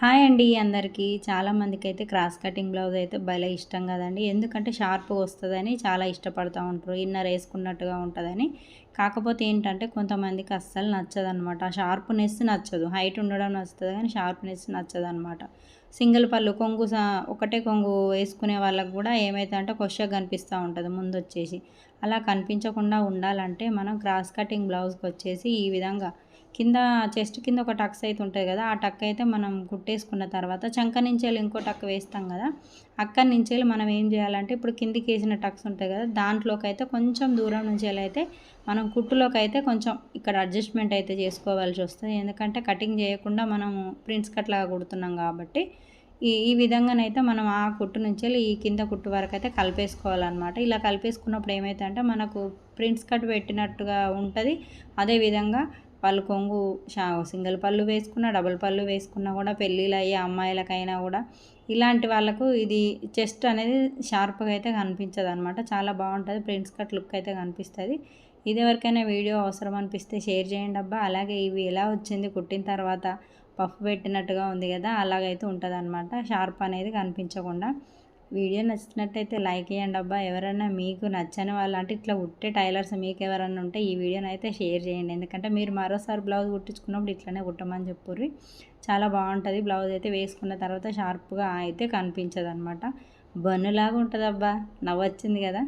Hi అండి అందరికీ. చాలామందికి అయితే క్రాస్ కటింగ్ బ్లౌజ్ అయితే భలే ఇష్టం కదండి. ఎందుకంటే షార్ప్గా వస్తుందని చాలా ఇష్టపడుతూ ఉంటారు. ఇన్నర్ వేసుకున్నట్టుగా ఉంటుందని. కాకపోతే ఏంటంటే కొంతమందికి అస్సలు నచ్చదు అనమాట షార్ప్నెస్ నచ్చదు. హైట్ ఉండడం నచ్చుతుంది కానీ షార్ప్నెస్ నచ్చదు అనమాట సింగిల్ పళ్ళు కొంగు ఒకటే కొంగు వేసుకునే వాళ్ళకు కూడా ఏమైతే అంటే కొషగా కనిపిస్తూ ఉంటుంది ముందు వచ్చేసి అలా కనిపించకుండా ఉండాలంటే మనం క్రాస్ కటింగ్ బ్లౌజ్కి వచ్చేసి ఈ విధంగా కింద చెస్ట్ కింద ఒక టక్స్ అయితే ఉంటుంది కదా ఆ టక్ అయితే మనం కుట్టేసుకున్న తర్వాత చంక నుంచి వెళ్ళి ఇంకో టక్ వేస్తాం కదా అక్కడి నుంచి వెళ్ళి మనం ఏం చేయాలంటే ఇప్పుడు కిందికి వేసిన టక్స్ ఉంటాయి కదా దాంట్లోకి అయితే కొంచెం దూరం నుంచి వెళ్ళి అయితే మనం కుట్టులోకి అయితే కొంచెం ఇక్కడ అడ్జస్ట్మెంట్ అయితే చేసుకోవాల్సి వస్తుంది. ఎందుకంటే కటింగ్ చేయకుండా మనం ప్రింట్స్ కట్లాగా కుడుతున్నాం కాబట్టి ఈ ఈ విధంగానైతే మనం ఆ కుట్టు నుంచి వెళ్ళి ఈ కింద కుట్టు వరకు అయితే కలిపేసుకోవాలన్నమాట. ఇలా కలిపేసుకున్నప్పుడు ఏమైతే అంటే మనకు ప్రింట్స్ కట్ పెట్టినట్టుగా ఉంటుంది. అదేవిధంగా వాళ్ళు కొంగు సింగిల్ పళ్ళు వేసుకున్న డబుల్ పళ్ళు వేసుకున్నా కూడా పెళ్ళిళ్ళు అయ్యే అమ్మాయిలకైనా కూడా ఇలాంటి వాళ్ళకు ఇది చెస్ట్ అనేది షార్ప్గా అయితే కనిపించదు అనమాట చాలా బాగుంటుంది. ప్రింట్స్ కట్ లుక్ అయితే కనిపిస్తుంది. ఇది ఎవరికైనా వీడియో అవసరం అనిపిస్తే షేర్ చేయండి అబ్బా. అలాగే ఇవి ఎలా వచ్చింది కుట్టిన తర్వాత పఫ్ పెట్టినట్టుగా ఉంది కదా అలాగైతే ఉంటుంది అనమాట షార్ప్ అనేది కనిపించకుండా. వీడియో నచ్చినట్టయితే లైక్ చేయండి అబ్బా. ఎవరైనా మీకు నచ్చని వాళ్ళు అంటే ఇట్లా కుట్టే టైలర్స్ మీకు ఎవరైనా ఉంటే ఈ వీడియోని అయితే షేర్ చేయండి. ఎందుకంటే మీరు మరోసారి బ్లౌజ్ కుట్టించుకున్నప్పుడు ఇట్లనే కుట్టమని చెప్పుర్రి. చాలా బాగుంటుంది. బ్లౌజ్ అయితే వేసుకున్న తర్వాత షార్ప్గా అయితే కనిపించదు అనమాట బన్నులాగా ఉంటుంది అబ్బా నవ్వొచ్చింది కదా.